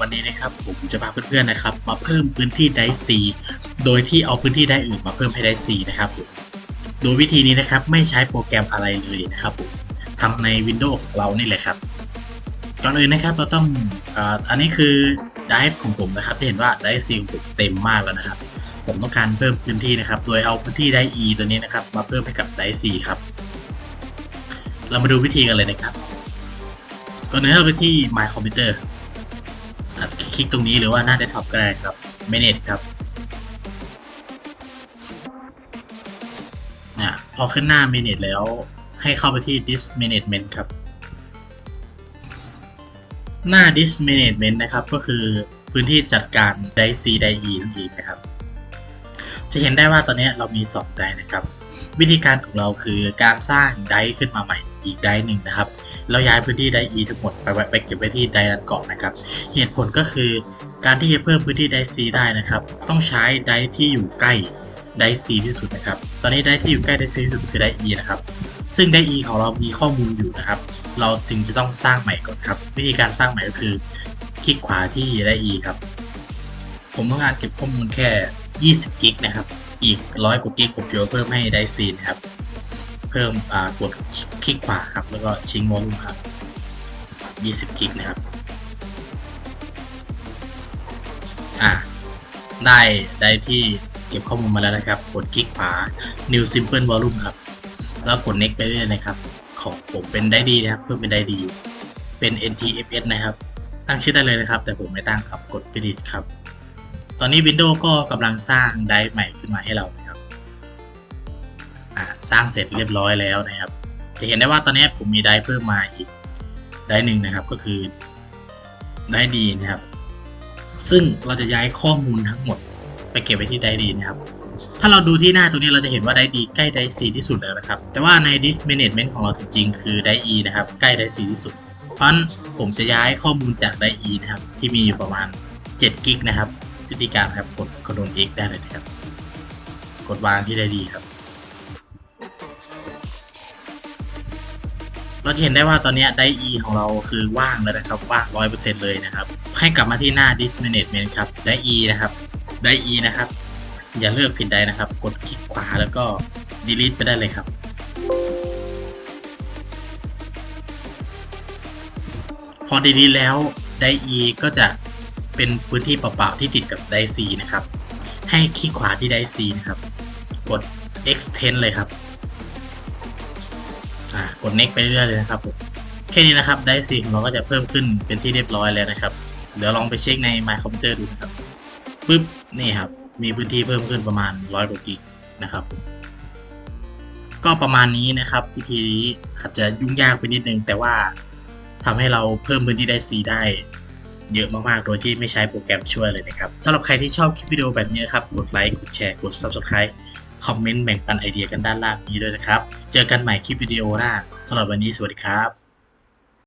วันนี้นะครับผมจะพาเพื่อนๆนะครับ มาเพิ่มพื้นที่ไดซีโดยที่เอาพื้นที่ไดอื่นมาเพิ่มให้ไดซีนะครับผมโดยวิธีนี้นะครับไม่ใช้โปรแกรมอะไรเลยนะครับผมทำใน Windows ของเรานี่แหละครับก่อนอื่นนะครับเราต้องออันนี้คือไดฟ์ของผมนะครับจะเห็นว่าไดซีของผมเต็มมากแล้วนะครับ ผมต้องการเพิ่มพื้นที่นะครับ โดยเอาพื้นที่ได E ตัวนี้นะครับ มาเพิ่มให้กับไดซีครับเรามาดูวิธีกันเลยนะครับก่อนอื่นเราไปที่ My Computer อะ คลิกตรงนี้หรือว่าหน้าเดสก์ท็อปก็ได้ครับ Manage ครับอะพอขึ้นหน้า Manage แล้วให้เข้าไปที่ Disk Management ครับ หน้า Disk Management นะครับ ก็คือพื้นที่จัดการไดซี ได E นั่นเองนะครับ จะเห็นได้ว่าตอนนี้เรามี2ไดนะครับ วิธีการของเราคือการสร้างไดขึ้นมาใหม่ อีกไดหนึ่งนะครับเราย้ายพื้นที่ได E ทั้งหมดไปไว้ไปเก็บไว้ที่ไดนั้นก่อนนะครับ เหตุผลก็คือการที่จะเพิ่มพื้นที่ได C ได้นะครับ ต้องใช้ไดที่อยู่ใกล้ได C ที่สุดนะครับ ตอนนี้ไดที่อยู่ใกล้ได C ที่สุดคือได E นะครับ ซึ่งได E ของเรามีข้อมูลอยู่นะครับ เราจึงจะต้องสร้างใหม่ก่อนครับ วิธีการสร้างใหม่ก็คือ คลิกขวาที่ได E ครับ ผมต้องการเก็บข้อมูลแค่ 20 กิกนะครับ อีกร้อยกว่ากิกผมจะเพิ่มให้ได C นะครับ เพิ่มอ่ากดคลิกขวาครับ แล้วก็ชิงวอลลุ่มครับ 20กิกนะครับอ่าได้ได้ที่เก็บข้อมูลมาแล้วนะครับ กดคลิกขวา New Simple Volume ครับ แล้วกด Next ไปเรื่อยๆนะครับ ของผมเป็นได้ดีนะครับ เพิ่มเป็นได้ดี เป็น NTFS นะครับ ตั้งชื่อได้เลยนะครับ แต่ผมไม่ตั้งครับ กด Finish ครับ ตอนนี้ Windows ก็กำลังสร้างไดร์ใหม่ขึ้นมาให้เรานะครับ อ่าสร้างเสร็จเรียบร้อยแล้วนะครับ จะเห็นได้ว่าตอนนี้ผมมีไดร์เพิ่มมาอีกไดร์หนึ่งนะครับก็คือไดร์ดีนะครับ ซึ่งเราจะย้ายข้อมูลทั้งหมดไปเก็บไว้ที่ไดร์ดีนะครับ ถ้าเราดูที่หน้าตรงนี้เราจะเห็นว่าไดร์ดีใกล้ไดร์ซีที่สุดแล้วนะครับ แต่ว่าใน disk management ของเราจริงๆคือไดร์ E นะครับใกล้ไดซีที่สุด เพราะฉะนั้นผมจะย้ายข้อมูลจากไดร์ E นะครับที่มีอยู่ประมาณ7กิกนะครับวิธีการครับกด Ctrl X ได้เลยนะครับ กดวางที่ไดดีครับ เราจะเห็นได้ว่าตอนนี้ได E ของเราคือว่างแล้วนะครับว่างร้อยเปอร์เซ็นต์เลยนะครับ ให้กลับมาที่หน้า Disk Management ครับได E นะครับได E นะครับ อย่าเลือกผิดไดนะครับ กดคลิกขวาแล้วก็ delete ไปได้เลยครับ พอ delete แล้วได E ก็จะเป็นพื้นที่เปล่าๆที่ติดกับได C นะครับ ให้คลิกขวาที่ได C นะครับ กด extend เลยครับ กด next ไปเรื่อยๆเลยนะครับผมแค่นี้นะครับไดซีของเราก็จะเพิ่มขึ้นเป็นที่เรียบร้อยแล้วนะครับเดี๋ยวลองไปเช็คใน My Computer ดูนะครับปึ๊บนี่ครับมีพื้นที่เพิ่มขึ้นประมาณร้อยกว่ากิกนะครับ ก็ประมาณนี้นะครับ วิธีนี้อาจจะยุ่งยากไปนิดนึง แต่ว่าทำให้เราเพิ่มพื้นที่ไดซีได้ เยอะมากๆ โดยที่ไม่ใช้โปรแกรมช่วยเลยนะครับสำหรับใครที่ชอบคลิปวิดีโอแบบนี้นะครับ กดไลค์ กดแชร์ กด Subscribe คอมเมนต์แบ่งปันไอเดียกันด้านล่างนี้ด้วยนะครับ เจอกันใหม่คลิปวิดีโอหน้าสำหรับวันนี้สวัสดีครับ